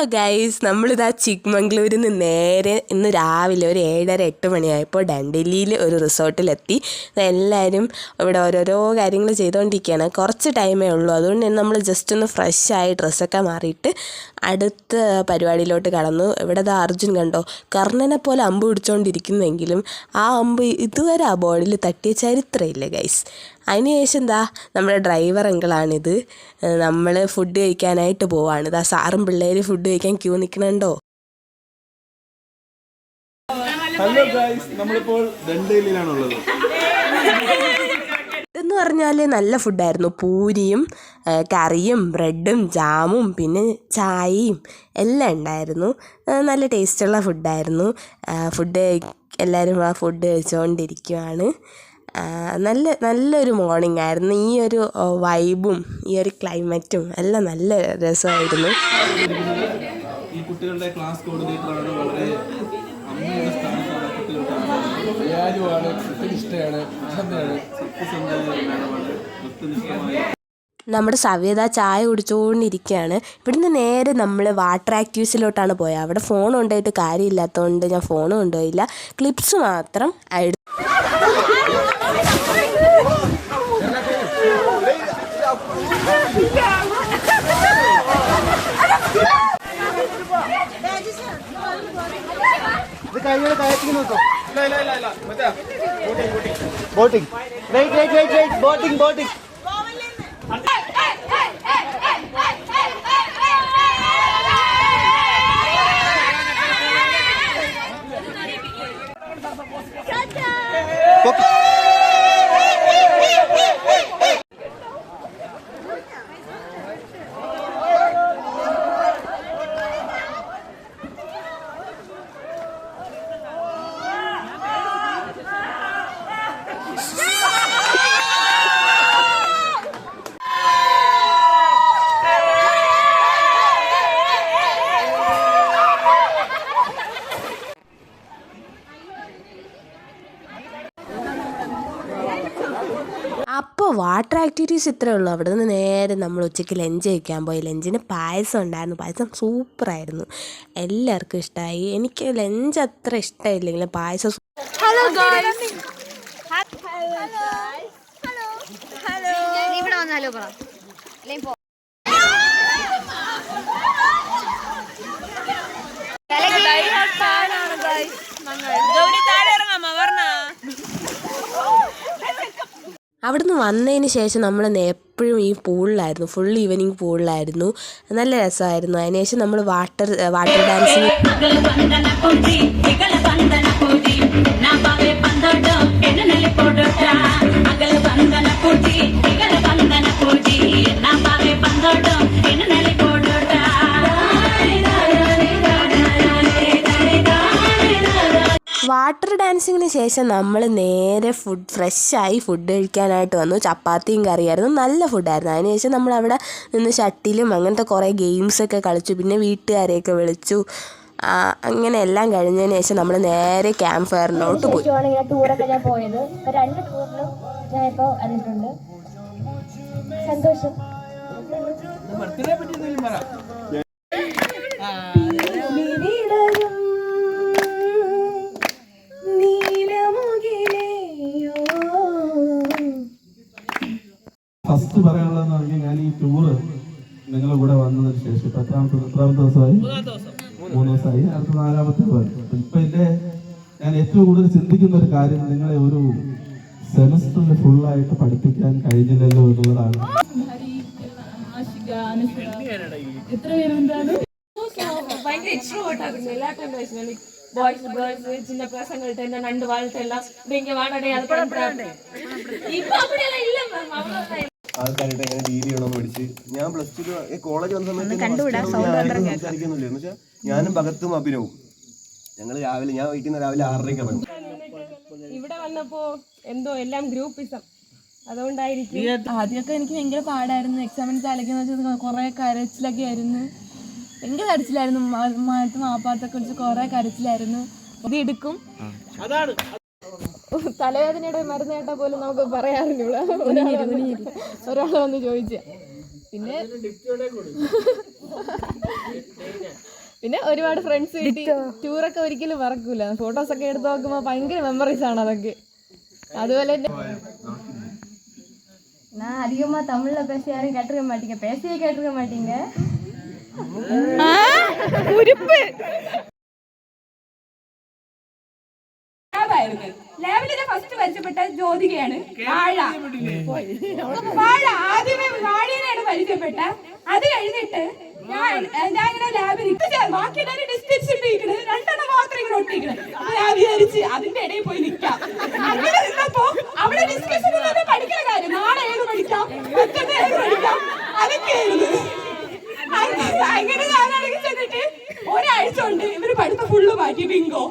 Hello guys നമ്മളിതാ ചിക്മംഗ്ലൂരിൽ നിന്ന് നേരെ ഇന്ന് രാവിലെ ഒരു ഏഴര എട്ട് മണിയായപ്പോൾ ഡണ്ടലിയിൽ ഒരു റിസോർട്ടിലെത്തി. എല്ലാവരും ഇവിടെ ഓരോരോ കാര്യങ്ങൾ ചെയ്തുകൊണ്ടിരിക്കുകയാണ് കുറച്ച് ടൈമേ ഉള്ളൂ. അതുകൊണ്ട് തന്നെ നമ്മൾ ജസ്റ്റ് ഒന്ന് ഫ്രഷ് ആയി ഡ്രസ്സൊക്കെ മാറിയിട്ട് അടുത്ത പരിപാടിയിലോട്ട് കടന്നു. ഇവിടെ ദാ അർജുൻ കണ്ടോ? കർണനെ പോലെ അമ്പ് പിടിച്ചുകൊണ്ടിരിക്കുന്നെങ്കിലും ആ അമ്പ് ഇതുവരെ ആ ബോർഡിൽ തട്ടിയ ചരിത്രമില്ല ഗൈസ് അതിനുശേഷം എന്താ നമ്മുടെ ഡ്രൈവർ അങ്കിളാണിത്. നമ്മൾ ഫുഡ് കഴിക്കാനായിട്ട് പോവാണ്. ഇതാ സാറും പിള്ളേര് ഫുഡ് കഴിക്കാൻ ക്യൂ നിൽക്കണുണ്ടോ ഹലോ ഗായ്സ് നമ്മളിപ്പോൾ ദണ്ഡയിലാണുള്ളത് എന്ന് പറഞ്ഞാൽ നല്ല ഫുഡായിരുന്നു പൂരിയും കറിയും ബ്രെഡും ജാമും പിന്നെ ചായയും എല്ലാം ഉണ്ടായിരുന്നു. നല്ല ടേസ്റ്റുള്ള ഫുഡായിരുന്നു ഫുഡ് എല്ലാവരും ആ ഫുഡ് കഴിച്ചുകൊണ്ടിരിക്കുവാണ് ആ, നല്ല നല്ലൊരു മോർണിംഗ് ആയിരുന്നു. ഈ ഒരു വൈബും ഈ ഒരു ക്ലൈമറ്റും എല്ലാം നല്ല രസമായിരുന്നു. ഈ കുട്ടികളുടെ ക്ലാസ് കോർഡിനേറ്ററാണ് വളരെ അമ്മയുടെ സ്ഥാനത്താണ് കുട്ടികൾക്ക് കൃത്യനിഷ്ഠയാണ് നമ്മുടെ സവ്യത ചായ കുടിച്ചുകൊണ്ടിരിക്കുകയാണ് ഇവിടുന്ന് നേരെ നമ്മൾ വാട്ടർ ആക്റ്റീവ്സിലോട്ടാണ് പോയത് അവിടെ ഫോൺ കൊണ്ടുപോയിട്ട് കാര്യമില്ലാത്തതുകൊണ്ട് ഞാൻ ഫോൺ കൊണ്ടുപോയില്ല. ക്ലിപ്സ് മാത്രം എടുത്തു boating boating boating boating wait wait wait wait boating boating അപ്പോൾ വാട്ടർ ആക്ടിവിറ്റീസ് ഇത്രയേ ഉള്ളൂ. അവിടെ നിന്ന് നേരെ നമ്മൾ ഉച്ചയ്ക്ക് ലഞ്ച് കഴിക്കാൻ പോയി. ലഞ്ചിന് പായസം ഉണ്ടായിരുന്നു. പായസം സൂപ്പറായിരുന്നു എല്ലാവർക്കും ഇഷ്ടമായി എനിക്ക് ലഞ്ച് അത്ര ഇഷ്ടമില്ലെങ്കിലും പായസം ഹലോ ഹലോ ഇവിടെ വന്ന് ഹലോ അവിടുന്ന് വന്നതിന് ശേഷം നമ്മൾ എപ്പോഴും ഈ പൂളിലായിരുന്നു. Full evening പൂളിലായിരുന്നു. നല്ല രസമായിരുന്നു. അതിനുശേഷം നമ്മൾ വാട്ടർ വാട്ടർ ഡാൻസിന് വാട്ടർ ഡാൻസിങ്ങിന് ശേഷം നമ്മൾ നേരെ ഫുഡ് ഫ്രഷായി ഫുഡ് കഴിക്കാനായിട്ട് വന്നു. ചപ്പാത്തിയും കറിയായിരുന്നു. നല്ല ഫുഡായിരുന്നു. അതിനുശേഷം നമ്മൾ അവിടെ നിന്ന് ഷട്ടിലും അങ്ങനത്തെ കുറേ ഗെയിംസൊക്കെ കളിച്ചു. പിന്നെ വീട്ടുകാരെയൊക്കെ വിളിച്ചു. ആ, അങ്ങനെ എല്ലാം കഴിഞ്ഞതിന് ശേഷം നമ്മൾ നേരെ ക്യാമ്പ് ഫയറിലോട്ട് പോയി. ടൂറൊക്കെ ഞാൻ പോയത്. ഇപ്പൊ രണ്ട് ടൂറിലും ഞാൻ ഇപ്പോൾ വന്നിട്ടുണ്ട്. സന്തോഷം. ഫസ്റ്റ് പറയാനുള്ളതെന്ന് പറഞ്ഞാൽ ഞാൻ ഈ ടൂറ് നിങ്ങളുടെ കൂടെ വന്നതിന് ശേഷം പത്താമത്തെ എത്രാമത്തെ ദിവസമായി? മൂന്ന് ദിവസമായി. അടുത്ത നാലാമത്തെ ദിവസം ഇപ്പം എന്റെ ഞാൻ ഏറ്റവും കൂടുതൽ ചിന്തിക്കുന്ന ഒരു കാര്യം നിങ്ങളെ ഒരു സെമസ്റ്ററിൽ ഫുള്ളായിട്ട് പഠിപ്പിക്കാൻ കഴിഞ്ഞില്ലല്ലോ എന്നുള്ളതാണ്. എത്ര പേരുണ്ടാണ് ഭയങ്കര ഇഷ്ടപ്പെട്ടായിരുന്നു എല്ലാ കണ്ടീഷനും பாய்ஸ் கேர்ள்ஸ் சின்ன பசங்கள்ட்ட இந்த நண்டு ആൾക്കാരായിട്ട് എങ്ങനെ ഡീൽ ചെയ്യണമെന്ന് പഠിച്ച്. ഞാൻ പ്ലസ് ടു കോളേജ് വന്ന സമയത്ത് സംസാരിക്കുന്നില്ല. എന്ന് വെച്ചാൽ ഞാനും ഭഗത്തും അഭിനവും. ഞങ്ങൾ രാവിലെ ഞാൻ വീട്ടിൽ നിന്ന് രാവിലെ ആറരയ്ക്ക് ഇറങ്ങും. ഇവിടെ വന്നപ്പോ എന്തോ എല്ലാം ഗ്രൂപ്പിസം. അതുകൊണ്ടായിരിക്കും. ആദ്യമൊക്കെ എനിക്ക് ഭയങ്കര പാടായിരുന്നു. എക്സാമിന് തലയ്ക്കെന്ന് വെച്ചാൽ കുറേ കരച്ചിലൊക്കെ ആയിരുന്നു. ഭയങ്കര കരച്ചിലായിരുന്നു. മാറ്റം മാപ്പാത്തൊക്കെ വിളിച്ച് കുറേ കരച്ചിലായിരുന്നു. ഇത് എടുക്കും. തലവേദനയുടെ മരുന്ന് കേട്ടാ പോലും നമുക്ക് പറയാറില്ല ഒരാൾ വന്ന് ചോദിച്ച പിന്നെ പിന്നെ ഒരുപാട് ഫ്രണ്ട്സ് കിട്ടി ടൂറൊക്കെ ഒരിക്കലും മറക്കൂല ഫോട്ടോസ് ഒക്കെ എടുത്ത് നോക്കുമ്പോൾ ഭയങ്കര മെമ്മറീസ് ആണ് അതൊക്കെ അതുപോലെ തന്നെ நான் அதிகமா தமிழ்ல பேச யாரும் கேட்டிருக்க மாட்டீங்க பேசியே கேட்டிருக்க மாட்டீங்க ലാബായിരുന്നു ഫസ്റ്റ് പരിചയപ്പെട്ട ജ്യോതികയാണ് വാഴ. വാഴ ആദ്യമേ വാഴേനെയാണ് പരിചയപ്പെട്ട. അത് കഴിഞ്ഞിട്ട് ഞാൻ ഞാൻ ഇങ്ങനെ ലാബിൽ ബാക്കി എല്ലാവരും ഡിസ്റ്റൻസ് ഇട്ടിരിക്കണത് രണ്ടെണ്ണം മാത്രം ഇങ്ങനെ ഒട്ടിക്കണത് ഞാൻ വിചാരിച്ച് അതിന്റെ ഇടയിൽ പോയി നിൽക്കാം അങ്ങനെ നിന്നപ്പോ അവിടെ ഡിസ്കഷൻ പഠിക്കണ കാര്യം. നാളെ ഏത് പഠിക്കാം? ഏത് പഠിക്കാം? അതൊക്കെ അങ്ങനെ അങ്ങനെ ഞാനാണെങ്കിൽ ചെന്നിട്ട് ഒരാഴ്ച കൊണ്ട് ഇവർ പഠിത്തം ഫുള്ള് മാറ്റി. ബിങ്കോ